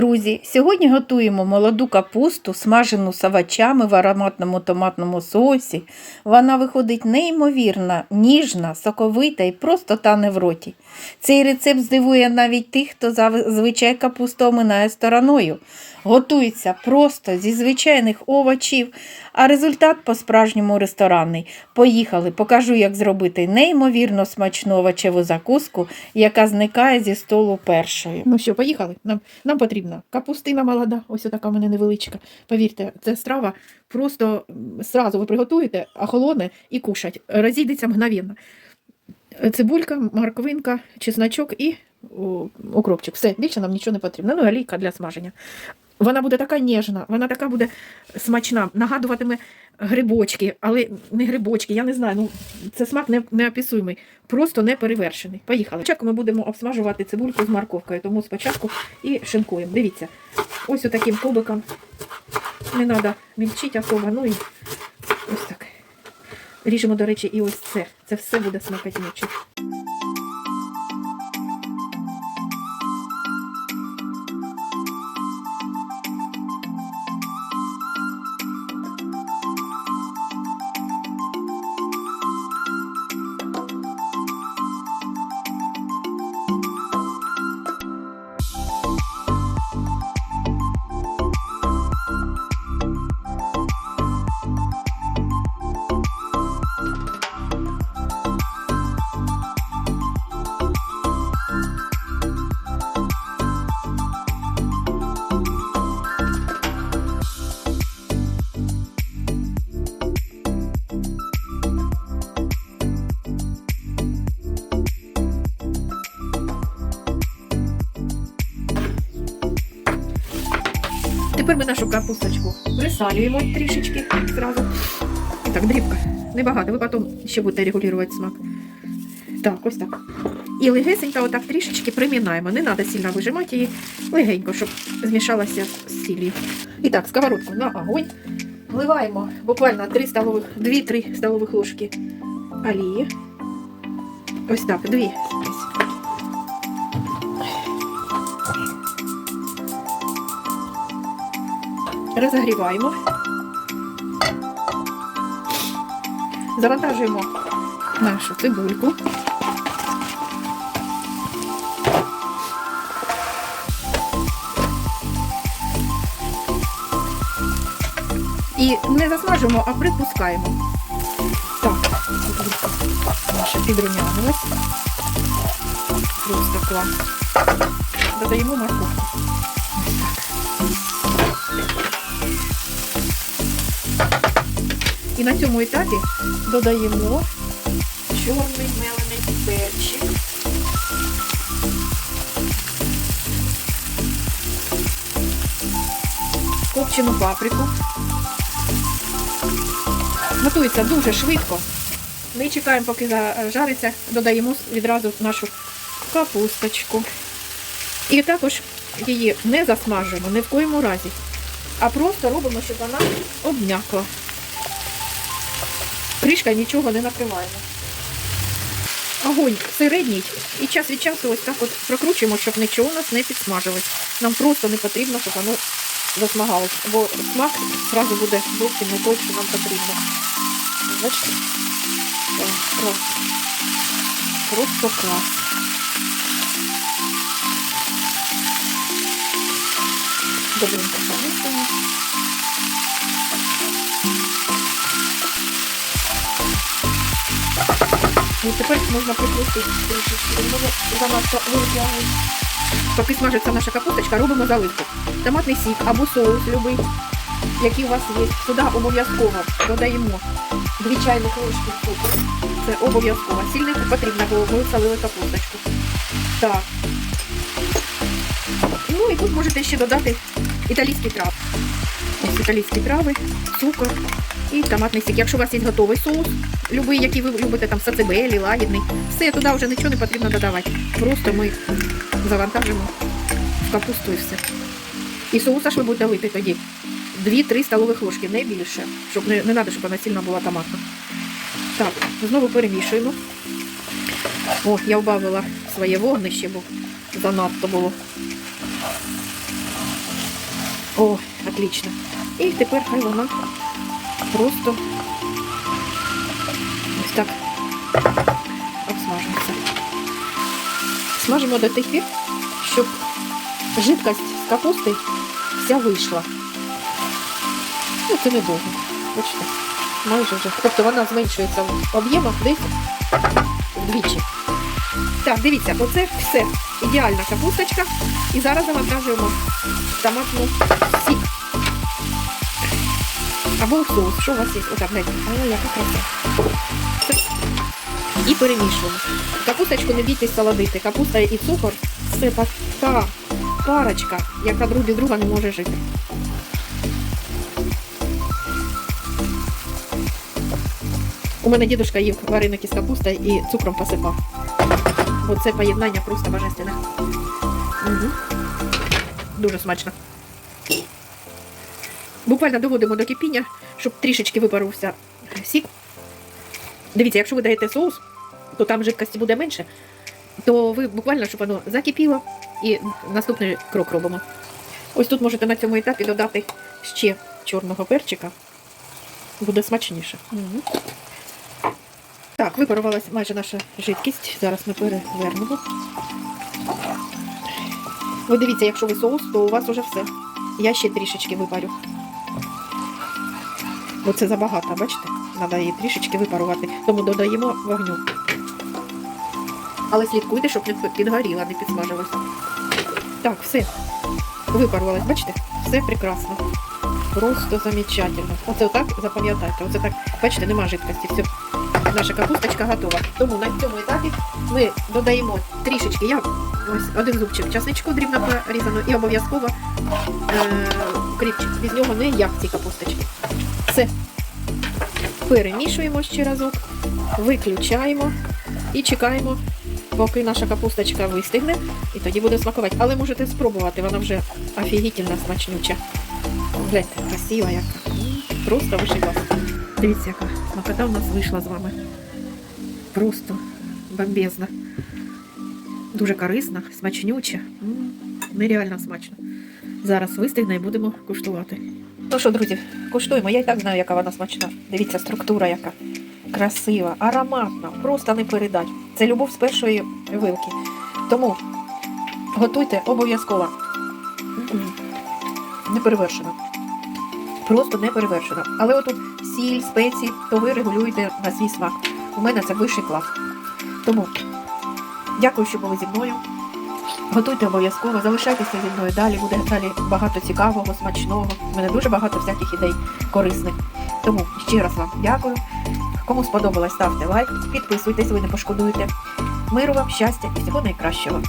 Друзі, сьогодні готуємо молоду капусту, смажену савачами в ароматному томатному соусі. Вона виходить неймовірна, ніжна, соковита і просто тане в роті. Цей рецепт здивує навіть тих, хто зазвичай капусту оминає стороною. Готується просто зі звичайних овочів, а результат по-справжньому ресторанний. Поїхали, покажу, як зробити неймовірно смачну овочеву закуску, яка зникає зі столу першою. Ну що, поїхали. Нам, нам потрібна капустина молода, ось така в мене невеличка. Повірте, це страва просто сразу ви приготуєте, охолоне і кушать. Розійдеться мгновенно. Цибулька, морквинка, чесночок і укропчик. Все, більше нам нічого не потрібно. Ну, олійка для смаження. Вона буде така ніжна, вона така буде смачна, нагадуватиме грибочки, але не грибочки, я не знаю. Ну, це смак не, просто не перевершений. Поїхали. Спочатку ми будемо обсмажувати цибульку з морковкою, тому спочатку і шинкуємо. Дивіться, ось отаким кубиком. Не треба мільчити особо, ну і ось так. Ріжемо, до речі, і ось це. Це все буде смакотнюче. нашу капусточку присалюємо трішечки зразу. І так, дрібка. Небагато, ви потім ще будете регулювати смак. Так, ось так. І легесенько отак трішечки примінаємо. Не треба сильно вижимати її легенько, щоб змішалася з сіллю. І так, сковородку на огонь. Вливаємо буквально 3 столових, 2-3 столових ложки олії. Ось так, 2. Розогріваємо. Завантажуємо нашу цибульку. І не засмажуємо, а припускаємо. Так, наша підрумянилась. Просто клас. Додаємо морковку. І на цьому етапі додаємо чорний мелений перчик. Копчену паприку. Готується дуже швидко. Ми чекаємо, поки зажариться, додаємо відразу нашу капусточку. І також її не засмажуємо ні в коєму разі, а просто робимо, щоб вона обм'якла. Кришка нічого не накриваємо. Огонь середній і час від часу ось так от прокручуємо, щоб нічого у нас не підсмажилось. Нам просто не потрібно, щоб воно засмагалось, бо смак одразу буде зовсім не той, що нам потрібно. Бачите? Клас. Просто клас. Добренько помішуємо. І тепер можна. Може занадто витягнути. Поки смажиться наша капусточка, робимо заливку. Томатний сік або соус любий, який у вас є. Сюди обов'язково додаємо 2 чайних ложки цукру. Це обов'язково. Сільне потрібно, бо ми солили капусточку. Так. Ну і тут можете ще додати італійські трави. Ось італійські трави, цукор і томатний сік. Якщо у вас є готовий соус, любий, який ви любите, там сацебелі, лагідний, все, туди вже нічого не потрібно додавати. Просто ми завантажимо в капусту і все. І соуса ж ви будете лити тоді 2-3 столових ложки, не більше, щоб не, не треба, щоб вона сильно була томатна. Так, знову перемішуємо. О, я вбавила своє вогнище, бо занадто було. О, отлично. І тепер хай вона просто ось так обсмажується. Смажимо до тих пір, щоб жидкость з капусти вся вийшла. Ну, це недовго. Бачите, майже вже. Тобто вона зменшується в об'ємах десь вдвічі. Так, дивіться, оце все. Ідеальна капусточка. І зараз завантажуємо томатну. Або соус. Що у вас є? Отак, гляньте. Ой, яка краса. І перемішуємо. Капусточку не бійтесь солодити. Капуста і цукор це така парочка, яка друг без друга не може жити. У мене дідусь їв вареники з капустою і цукром посипав. Бо це поєднання просто божественне. Угу. Дуже смачно. Буквально доводимо до кипіння, щоб трішечки випарився сік. Дивіться, якщо ви даєте соус, то там жидкості буде менше, то ви буквально, щоб воно закипіло, і наступний крок робимо. Ось тут можете на цьому етапі додати ще чорного перчика. Буде смачніше. Угу. Так, випарувалась майже наша жидкість. Зараз ми перевернемо. Ви дивіться, якщо ви соус, то у вас уже все. Я ще трішечки випарю. Бо це забагато, бачите? Треба її трішечки випарувати. Тому додаємо вогню. Але слідкуйте, щоб не підгоріла, не підсмажилася. Так, все. Випарувалась, бачите? Все прекрасно. Просто замечательно. Оце отак запам'ятайте. Оце так, бачите, нема жидкості. Все. Наша капусточка готова. Тому на цьому етапі ми додаємо трішечки, я ось один зубчик часничку дрібно порізано і обов'язково е- кріпчик. Без нього не як ці капусточки. Все. Перемішуємо ще разок, виключаємо і чекаємо, поки наша капусточка вистигне, і тоді буде смакувати. Але можете спробувати, вона вже офігітельно смачнюча. Гляньте, красива яка. Просто вишила. Дивіться, яка смакота у нас вийшла з вами. Просто бомбезна. Дуже корисна, смачнюча. Нереально смачно. Зараз вистигне і будемо куштувати. Ну що, друзі, куштуємо. Я і так знаю, яка вона смачна. Дивіться, структура яка. Красива, ароматна, просто не передать. Це любов з першої вилки. Тому готуйте обов'язково. Не перевершено. Просто не перевершено. Але отут сіль, спеції, то ви регулюєте на свій смак. У мене це вищий клас. Тому дякую, що були зі мною. Готуйте обов'язково, залишайтеся зі мною далі. Буде далі багато цікавого, смачного. У мене дуже багато всяких ідей корисних. Тому ще раз вам дякую. Кому сподобалось, ставте лайк, підписуйтесь, ви не пошкодуєте. Миру вам, щастя і всього найкращого.